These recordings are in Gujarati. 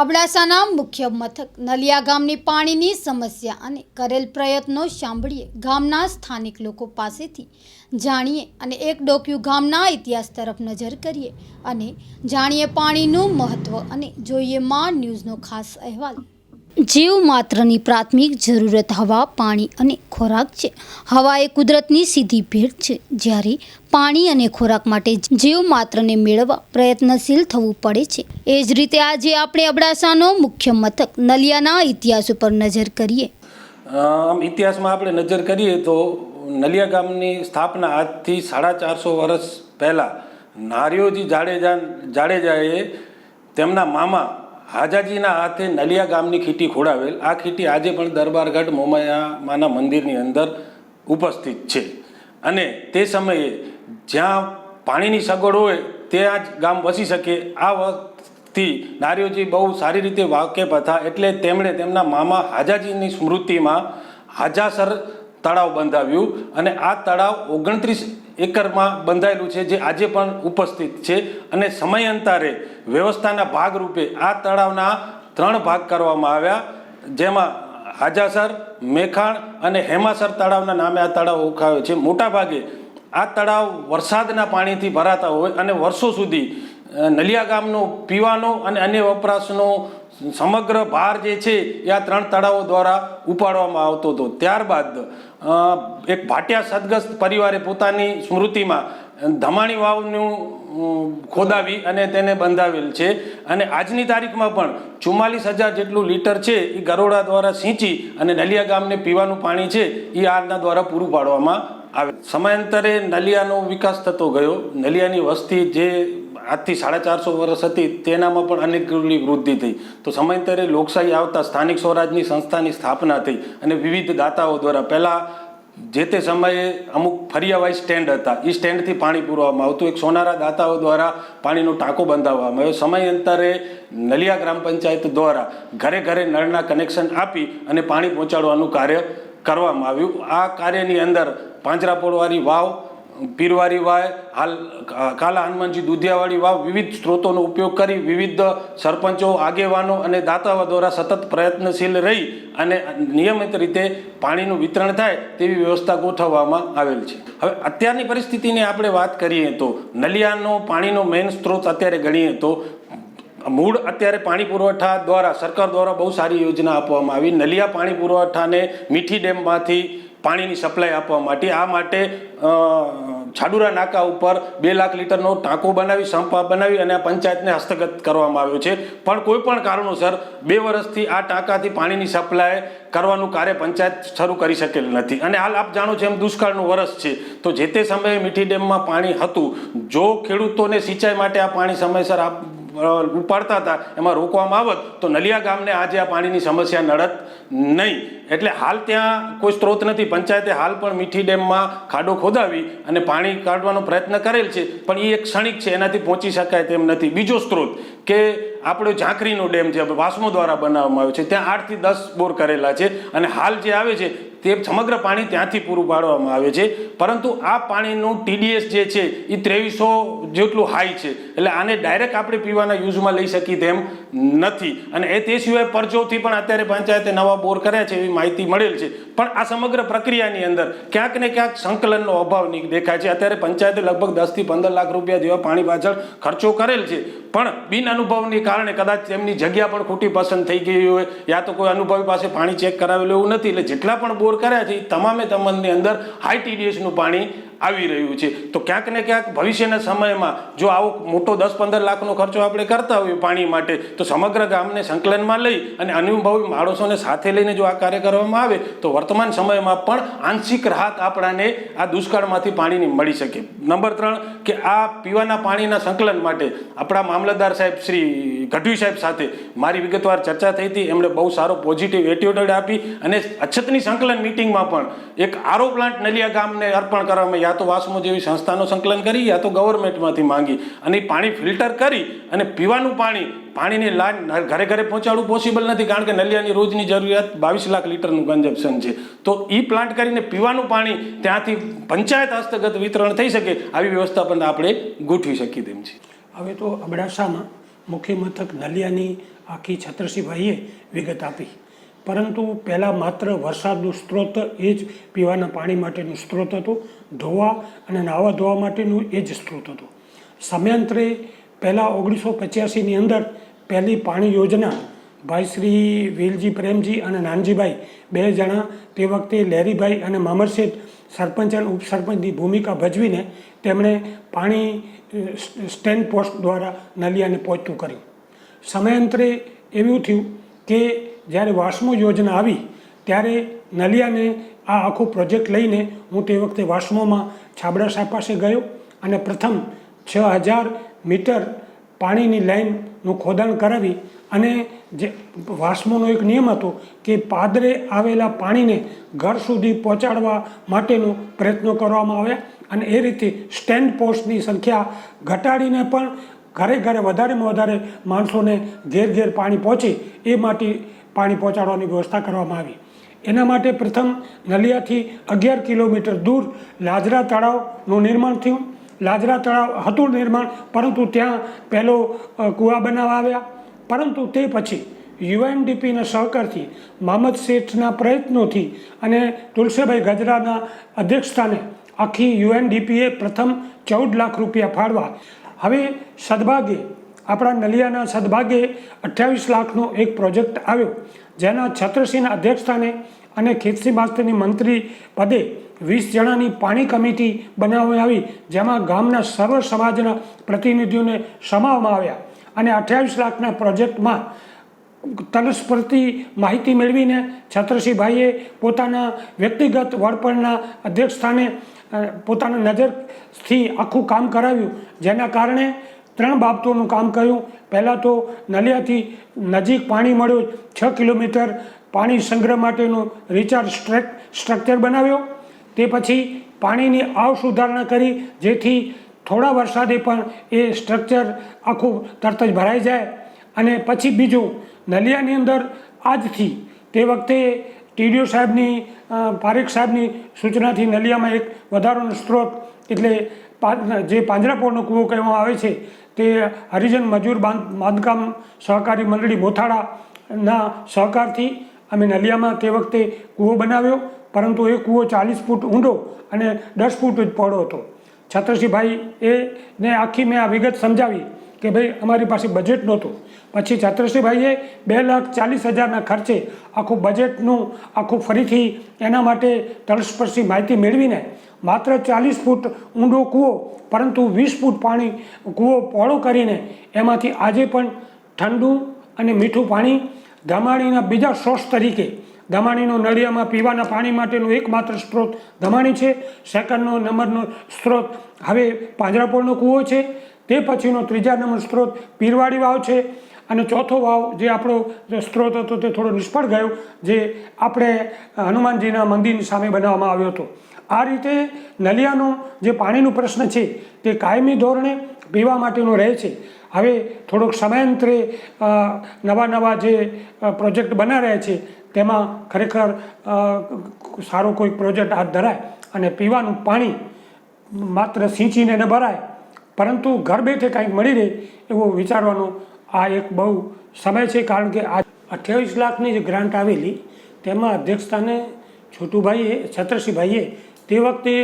અબડાસાના મુખ્ય મથક નલિયા ગામની પાણીની સમસ્યા અને કરેલ પ્રયત્નો સાંભળીએ ગામના સ્થાનિક લોકો પાસેથી જાણીએ અને એક ડોક્યુ ગામના ઇતિહાસ તરફ નજર કરીએ અને જાણીએ પાણીનું મહત્ત્વ અને જોઈએ માં ન્યૂઝનો ખાસ અહેવાલ. જીવ માત્રની પ્રાથમિક જરૂરત હવા, પાણી અને ખોરાક છે. હવા એ કુદરતની સીધી ભેટ છે. જ્યારે પાણી અને ખોરાક માટે જીવ માત્રને મેળવવા પ્રયત્નશીલ થવું પડે છે. એ જ રીતે આજે આપણે અબડાસાનો મુખ્ય મથક નલિયાના ઇતિહાસ ઉપર નજર કરીએ. ઇતિહાસમાં આપણે નજર કરીએ તો નલિયા ગામની સ્થાપના આજથી સાડા ચારસો વર્ષ પહેલાં નારીઓજી જાડેજા, જાડેજાએ તેમના મામા હાજાજીના હાથે નલિયા ગામની ખીટી ખોડાવેલ. આ ખીટી આજે પણ દરબારગઢ મોમાયામાના મંદિરની અંદર ઉપસ્થિત છે. અને તે સમયે જ્યાં પાણીની સગવડ હોય ત્યાં જ ગામ વસી શકે. આ વખતથી નારીઓજી બહુ સારી રીતે વાકેફ હતા, એટલે તેમણે તેમના મામા હાજાજીની સ્મૃતિમાં હાજાસર તળાવ બંધાવ્યું. અને આ તળાવ ઓગણત્રીસ એકરમાં બંધાયેલું છે, જે આજે પણ ઉપસ્થિત છે અને સમયાંતરે વ્યવસ્થાના ભાગરૂપે આ તળાવના ત્રણ ભાગ કરવામાં આવ્યા. જેમાં હાજાસર, મેખાણ અને હેમાસર તળાવના નામે આ તળાવ ઓળખાયો છે. મોટાભાગે આ તળાવ વરસાદના પાણીથી ભરાતા હોય અને વર્ષો સુધી નલિયા ગામનો પીવાનો અને અન્ય વપરાશનો સમગ્ર ભાર જે છે, એ આ ત્રણ તળાવો દ્વારા ઉપાડવામાં આવતો હતો. ત્યારબાદ એક ભાટિયા સદગ્રસ્ત પરિવારે પોતાની સ્મૃતિમાં ધમાણી વાવનું ખોદાવી અને તેને બંધાવેલ છે. અને આજની તારીખમાં પણ ચુમ્માલીસ હજાર જેટલું લીટર છે, એ ગરોડા દ્વારા સિંચી અને નલિયા ગામને પીવાનું પાણી છે, એ આના દ્વારા પૂરું પાડવામાં આવે. સમયાંતરે નલિયાનો વિકાસ થતો ગયો. નલિયાની વસ્તી જે આજથી સાડા ચારસો વર્ષ હતી, તેનામાં પણ અનેક ગણી વૃદ્ધિ થઈ. તો સમયાંતરે લોકશાહી આવતા સ્થાનિક સ્વરાજની સંસ્થાની સ્થાપના થઈ અને વિવિધ દાતાઓ દ્વારા પહેલાં જે તે સમયે અમુક ફરિયાવાઈ સ્ટેન્ડ હતા એ સ્ટેન્ડથી પાણી પૂરવામાં આવતું. એક સોનારા દાતાઓ દ્વારા પાણીનો ટાંકો બંધાવવામાં આવ્યો. સમયાંતરે નલિયા ગ્રામ પંચાયત દ્વારા ઘરે ઘરે નળના કનેક્શન આપી અને પાણી પહોંચાડવાનું કાર્ય કરવામાં આવ્યું. આ કાર્યની અંદર પાંજરાપોળવાળી વાવ પીરવારી વાય, હાલ કાલા હનુમાનજી દુધિયાવાળી વાવ વિવિધ સ્ત્રોતોનો ઉપયોગ કરી વિવિધ સરપંચો, આગેવાનો અને દાતાઓ દ્વારા સતત પ્રયત્નશીલ રહી અને નિયમિત રીતે પાણીનું વિતરણ થાય તેવી વ્યવસ્થા ગોઠવવામાં આવેલ છે. હવે અત્યારની પરિસ્થિતિની આપણે વાત કરીએ તો નલિયાનો પાણીનો મેઇન સ્ત્રોત અત્યારે ગણીએ તો મૂળ અત્યારે પાણી પુરવઠા દ્વારા, સરકાર દ્વારા બહુ સારી યોજના આપવામાં આવી. નલિયા પાણી પુરવઠાને મીઠી ડેમમાંથી પાણીની સપ્લાય આપવા માટે. આ માટે છાડુરા નાકા ઉપર બે લાખ લીટરનો ટાંકો બનાવી, સંપ બનાવી અને આ પંચાયતને હસ્તગત કરવામાં આવ્યો છે. પણ કોઈ પણ કારણોસર બે વર્ષથી આ ટાંકાથી પાણીની સપ્લાય કરવાનું કાર્ય પંચાયત શરૂ કરી શકેલ નથી. અને હાલ આપ જાણો છો એમ દુષ્કાળનું વરસ છે. તો જે તે સમયે મીઠી ડેમમાં પાણી હતું, જો ખેડૂતોને સિંચાઈ માટે આ પાણી સમયસર આપ ઉપાડતા હતા, એમાં રોકવામાં આવત તો નલિયા ગામને આજે આ પાણીની સમસ્યા નડત નહીં. એટલે હાલ ત્યાં કોઈ સ્ત્રોત નથી. પંચાયતે હાલ પણ મીઠી ડેમમાં ખાડો ખોદાવી અને પાણી કાઢવાનો પ્રયત્ન કરેલ છે. પણ એ એક ક્ષણિક છે, એનાથી પહોંચી શકાય તેમ નથી. બીજો સ્ત્રોત કે આપણો ઝાંખરીનો ડેમ છે વાસ્મો દ્વારા બનાવવામાં આવ્યો છે, ત્યાં આઠથી દસ બોર કરેલા છે અને હાલ જે આવે છે તે સમગ્ર પાણી ત્યાંથી પૂરું પાડવામાં આવે છે. પરંતુ આ પાણીનું ટીડીએસ જે છે, એ ત્રેવીસો જેટલું હાઈ છે. એટલે આને ડાયરેક્ટ આપણે પીવાના યુઝમાં લઈ શકીએ તેમ નથી. અને એ તે સિવાય પરચોથી પણ અત્યારે પંચાયતે નવા બોર કર્યા છે એવી માહિતી મળેલ છે. પણ આ સમગ્ર પ્રક્રિયાની અંદર ક્યાંક ને ક્યાંક સંકલનનો અભાવ દેખાય છે. અત્યારે પંચાયતે લગભગ દસથી પંદર લાખ રૂપિયા જેવા પાણી પાછળ ખર્ચો કરેલ છે. પણ બિન અનુભવની કારણે કદાચ તેમની જગ્યા પણ ખોટી પસંદ થઈ ગઈ હોય યા તો કોઈ અનુભવી પાસે પાણી ચેક કરાવેલું એવું નથી. એટલે જેટલા પણ બોર કર્યા છે તમામે તમામની અંદર હાઈ ટીડીએસનું પાણી આવી રહ્યું છે. તો ક્યાંક ને ક્યાંક ભવિષ્યના સમયમાં જો આવો મોટો દસ પંદર લાખનો ખર્ચો આપણે કરતા હોઈએ પાણી માટે, તો સમગ્ર ગામને સંકલનમાં લઈ અને અનુભવી માણસોને સાથે લઈને જો આ કાર્ય કરવામાં આવે, તો વર્તમાન સમયમાં પણ આંશિક રાહત આપણાને આ દુષ્કાળમાંથી પાણીની મળી શકે. નંબર ત્રણ, કે આ પીવાના પાણીના સંકલન માટે આપણા મામલતદાર સાહેબ શ્રી ગઢવી સાહેબ સાથે મારી વિગતવાર ચર્ચા થઈ હતી. એમણે બહુ સારો પોઝિટિવ એટીટ્યુડ આપી અને અછતની સંકલન મિટિંગમાં પણ એક આરો પ્લાન્ટ નલિયા ગામને અર્પણ કરવામાં યા તો વાસમો જેવી સંસ્થાનો સંકલન કરી યા તો ગવર્મેન્ટમાંથી માંગી અને પાણી ફિલ્ટર કરી અને પીવાનું પાણી, પાણીની લાઈન ઘરે ઘરે પહોંચાડવું પોસિબલ નથી, કારણ કે નલિયાની રોજની જરૂરિયાત બાવીસ લાખ લીટરનું કન્ઝપ્શન છે. તો એ પ્લાન્ટ કરીને પીવાનું પાણી ત્યાંથી પંચાયત હસ્તગત વિતરણ થઈ શકે, આવી વ્યવસ્થા પણ આપણે ગોઠવી શકીએ તેમ છે. હવે તો અબડાસામાં મુખ્ય મથક નલિયાની આખી છત્રસિંહભાઈએ વિગત આપી. પરંતુ પહેલાં માત્ર વરસાદનું સ્ત્રોત એ જ પીવાના પાણી માટેનું સ્ત્રોત હતું, ધોવા અને નાહવા ધોવા માટેનું એ જ સ્ત્રોત હતું. સમયાંતરે પહેલાં ઓગણીસો પચ્યાસીની અંદર પહેલી પાણી યોજના ભાઈ શ્રી વેલજી પ્રેમજી અને નાનજીભાઈ, બે જણા તે વખતે લહેરીભાઈ અને મામરશેઠ સરપંચ અને ઉપસરપંચની ભૂમિકા ભજવીને તેમણે પાણી સ્ટેન્ડ પોસ્ટ દ્વારા નલિયાને પહોંચતું કર્યું. સમયાંતરે એવું થયું કે જ્યારે વાસ્મો યોજના આવી, ત્યારે નલિયાને આ આખો પ્રોજેક્ટ લઈને હું તે વખતે વાસ્મોમાં છાબડા સાહેબ પાસે ગયો અને પ્રથમ છ હજાર મીટર પાણીની લાઈનનું ખોદાણ કરાવી અને જે વાસ્મોનો એક નિયમ હતો કે પાદરે આવેલા પાણીને ઘર સુધી પહોંચાડવા માટેનો પ્રયત્નો કરવામાં આવ્યા અને એ રીતે સ્ટેન્ડ પોસ્ટની સંખ્યા ઘટાડીને પણ ઘરે ઘરે વધારેમાં વધારે માણસોને ઘેર ઘેર પાણી પહોંચે એ માટે પાણી પહોંચાડવાની વ્યવસ્થા કરવામાં આવી. એના માટે પ્રથમ નલિયાથી અગિયાર કિલોમીટર દૂર લાજરા તળાવનું નિર્માણ થયું. લાજરા તળાવ હતું નિર્માણ, પરંતુ ત્યાં પહેલો કૂવા બનાવવા આવ્યા. પરંતુ તે પછી યુએનડીપીના સહકારથી, મામદ શેઠના પ્રયત્નોથી અને તુલસીભાઈ ગજરાના અધ્યક્ષસ્થાને આખી યુએનડીપીએ પ્રથમ ચૌદ લાખ રૂપિયા ફાળવા. હવે સદભાગે આપણા નલિયાના સદભાગે અઠ્યાવીસ લાખનો એક પ્રોજેક્ટ આવ્યો, જેના છત્રસિંહના અધ્યક્ષસ્થાને અને ખેતસી માસ્તરની મંત્રી પદે વીસ જણાની પાણી કમિટી બનાવવામાં આવી, જેમાં ગામના સર્વ સમાજના પ્રતિનિધિઓને સમાવવામાં આવ્યા અને અઠ્યાવીસ લાખના પ્રોજેક્ટમાં તલસ્પર્તી માહિતી મેળવીને છત્રસિંહભાઈએ પોતાના વ્યક્તિગત વડપણના અધ્યક્ષસ્થાને પોતાના નજરથી આખું કામ કરાવ્યું, જેના કારણે ત્રણ બાબતોનું કામ કર્યું. પહેલાં તો નલિયાથી નજીક પાણી મળ્યું. છ કિલોમીટર પાણી સંગ્રહ માટેનું રિચાર્જ સ્ટ્રેક સ્ટ્રક્ચર બનાવ્યો. તે પછી પાણીની આવ સુધારણા કરી. જેથી થોડા વરસાદે પણ એ સ્ટ્રક્ચર આખું તરત જ ભરાઈ જાય. અને પછી બીજું, નલિયાની અંદર આજથી તે વખતે ટીડીઓ સાહેબની પારેખ સાહેબની સૂચનાથી નલિયામાં એક વધારાનો સ્ત્રોત એટલે જે પાંજરાપોળનો કૂવો કહેવામાં આવે છે તે હરિજન મજૂર બાંધ, બાંધકામ સહકારી મંડળી મોથાળાના સહકારથી અમે નલિયામાં તે વખતે કૂવો બનાવ્યો, પરંતુ એ કૂવો ચાલીસ ફૂટ ઊંડો અને દસ ફૂટ જ પહોળો હતો. છત્રસિંહભાઈ એને આખી મેં આ વિગત સમજાવી કે ભાઈ અમારી પાસે બજેટ નહોતું. પછી છત્રસિંહભાઈએ બે લાખ ચાલીસ હજારના ખર્ચે આખું બજેટનું આખું ફરીથી એના માટે તળસ્પર્શી માહિતી મેળવીને માત્ર ચાલીસ ફૂટ ઊંડો કૂવો, પરંતુ વીસ ફૂટ પાણી કૂવો પહોળો કરીને એમાંથી આજે પણ ઠંડુ અને મીઠું પાણી ધમાણીના બીજા સોર્સ તરીકે ધમાણીનો નળિયામાં પીવાના પાણી માટેનો એકમાત્ર સ્ત્રોત ધમાણી છે. સેકન્ડનો નંબરનો સ્ત્રોત હવે પાંજરાપોળનો કૂવો છે. તે પછીનો ત્રીજા નંબર સ્ત્રોત પીરવાડી વાવ છે. અને ચોથો વાવ જે આપણો સ્ત્રોત હતો તે થોડો નિષ્ફળ ગયો, જે આપણે હનુમાનજીના મંદિરની સામે બનાવવામાં આવ્યો હતો. આ રીતે નલિયાનો જે પાણીનો પ્રશ્ન છે તે કાયમી ધોરણે પીવા માટેનો રહે છે. હવે થોડોક સમયાંતરે નવા નવા જે પ્રોજેક્ટ બના રહ્યા છે, તેમાં ખરેખર સારો કોઈ પ્રોજેક્ટ હાથ ધરાય અને પીવાનું પાણી માત્ર સિંચીને ન ભરાય, પરંતુ ઘર બેઠે કાંઈક મળી રહે એવો વિચારવાનો આ એક બહુ સમય છે, કારણ કે આ અઠ્યાવીસ લાખની જે ગ્રાન્ટ આવેલી, તેમાં અધ્યક્ષસ્થાને છોટુભાઈએ, છત્રસિંહભાઈએ તે વખતે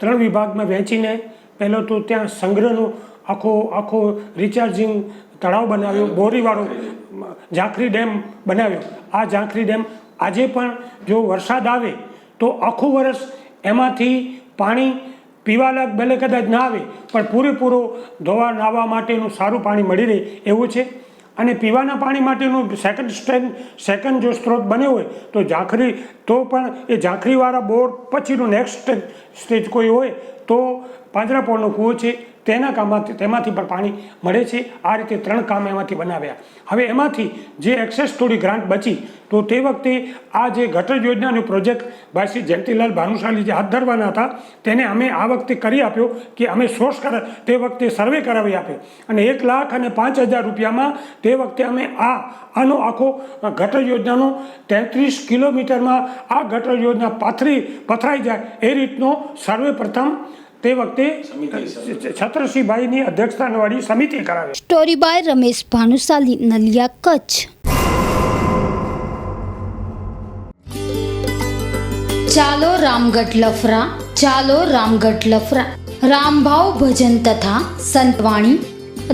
ત્રણ વિભાગમાં વહેંચીને પહેલો તો ત્યાં સંગ્રહનો આખો આખો રિચાર્જિંગ તળાવ બનાવ્યો, બોરીવાળો ઝાંખરી ડેમ બનાવ્યો. આ ઝાંખરી ડેમ આજે પણ જો વરસાદ આવે તો આખું વર્ષ એમાંથી પાણી પીવાલાયક ભલે કદાચ ના આવે, પણ પૂરેપૂરો ધોવા નાહવા માટેનું સારું પાણી મળી રહે એવું છે. અને પીવાના પાણી માટેનું સેકન્ડ સ્ટેન્ડ સેકન્ડ જો સ્ત્રોત બન્યો હોય, તો ઝાંખરી, તો પણ એ ઝાંખરીવાળા બોર પછીનું નેક્સ્ટ સ્ટેજ કોઈ હોય, તો પાંજરાપોળનો કૂવો છે તેના કામમાંથી તેમાંથી પણ પાણી મળે છે. આ રીતે ત્રણ કામ એમાંથી બનાવ્યા. હવે એમાંથી જે એક્સેસ થોડી ગ્રાન્ટ બચી, તો તે વખતે આ જે ગટર યોજનાનો પ્રોજેક્ટ ભાઈ શ્રી જયંતિલાલ ભાનુશાલી જે હાથ ધરવાના હતા, તેને અમે આ વખતે કરી આપ્યો કે અમે સોર્સ કરા તે વખતે સર્વે કરાવી આપ્યો અને એક લાખ અને પાંચ હજાર રૂપિયામાં તે વખતે અમે આ આનો આખો ગટર યોજનાનો તેત્રીસ કિલોમીટરમાં આ ગટર યોજના પાથરી પથરાઈ જાય એ રીતનો સર્વે પ્રથમ તે વખતે છત્રસિંહભાઈની અધ્યક્ષતાવાળી સમિતિ કરાવે સ્ટોરી બાય રમેશ ભાનુશાલી નલિયા કચ્છ. ચાલો રામગઢ લફરા ચાલો રામગઢ લફરા. રામભાવ ભજન તથા સંતવાણી.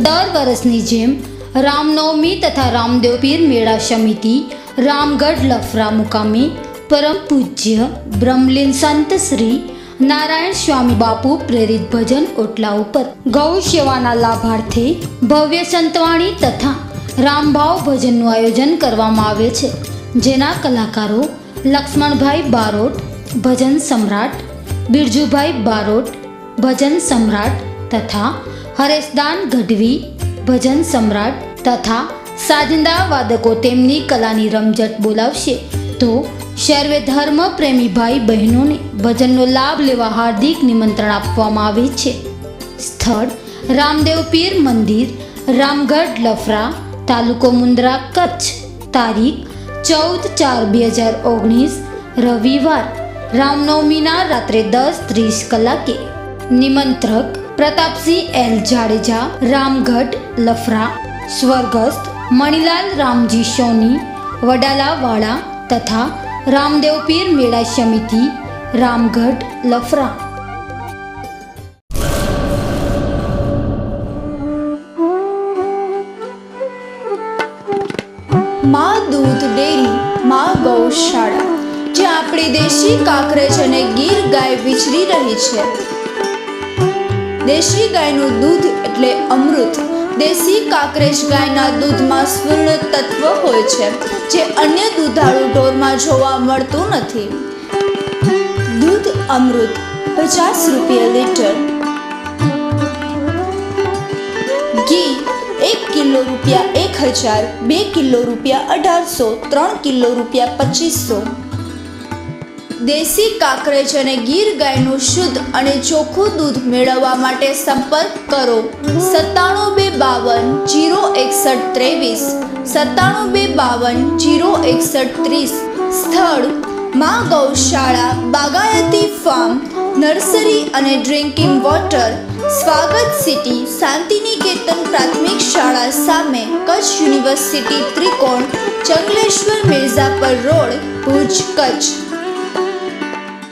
દર વર્ષની જેમ રામનવમી તથા રામદેવપીર મેળા સમિતિ રામગઢ લફરા મુકામે પરમ પૂજ્ય બ્રહ્મલીન સંત શ્રી નારાયણ સ્વામી બાપુ પ્રેરિત ભજન ઓટલા ઉપર ગૌ સેવાના લાભાર્થે ભવ્ય સંતવાણી તથા રામભાવ ભજનનું આયોજન કરવામાં આવે છે. જેના કલાકારો લક્ષ્મણભાઈ બારોટ, ભજન સમ્રાટ, બિરજુભાઈ બારોટ, ભજન સમ્રાટ તથા હરેશદાન ગઢવી, ભજન સમ્રાટ તથા સાજંદા વાદકો તેમની કલાની રમઝટ બોલાવશે. તો સર્વે ધર્મ પ્રેમી ભાઈ બહેનોને ભજનનો લાભ લેવા હાર્દિક નિમંત્રણ આપવામાં આવે છે. સ્થળ રામદેવ પીર મંદિર, રામગઢ લફરા, તાલુકો મુન્દ્રા કચ્છ. તારીખ ચૌદ ચાર બે હજાર ઓગણીસ, રવિવાર, રામનવમીના રાત્રે દસ ત્રીસ કલાકે. નિમંત્રક પ્રતાપસિંહ એલ જાડેજા, રામગઢ લફરા, સ્વર્ગસ્થ મણિલાલ રામજી સોની, વડાલાવાળા તથા રામદેવ પીર મેળા સમિતિ, રામગઢ, લફરા. માં દૂધ ડેરી, માં ગૌશાળા. જે આપણી દેશી કાકરેજ અને ગીર ગાય વિચરી રહી છે. દેશી ગાયનું દૂધ એટલે અમૃત. દેશી કાકરેજ ગાયના દૂધમાં સ્વર્ણ તત્વ હોય છે, જે અન્ય દૂધાળુ ઢોરમાં જોવા મળતું નથી. દૂધ અમૃત, પચાસ રૂપિયા લીટર. ઘી, એક કિલો રૂપિયા એક હજાર, બે કિલો રૂપિયા અઢારસો, ત્રણ કિલો રૂપિયા પચીસો. દેશી કાકરેજ અને ગીર ગાયનું શુદ્ધ અને ચોખ્ખું દૂધ મેળવવા માટે સંપર્ક કરો. સત્તાણું બે બાવન જીરો એકસઠ ત્રેવીસ. સત્તાણું બે બાવન જીરો એકસઠ ત્રીસ. સ્થળ, માં ગૌશાળા, બાગાયતી ફાર્મ, નર્સરી અને drinking water. Swagat city, Shantiniketan પ્રાથમિક શાળા સામે કચ્છ યુનિવર્સિટી ત્રિકોણ, ચંગલેશ્વર મિર્ઝાપર રોડ, ભુજ કચ્છ.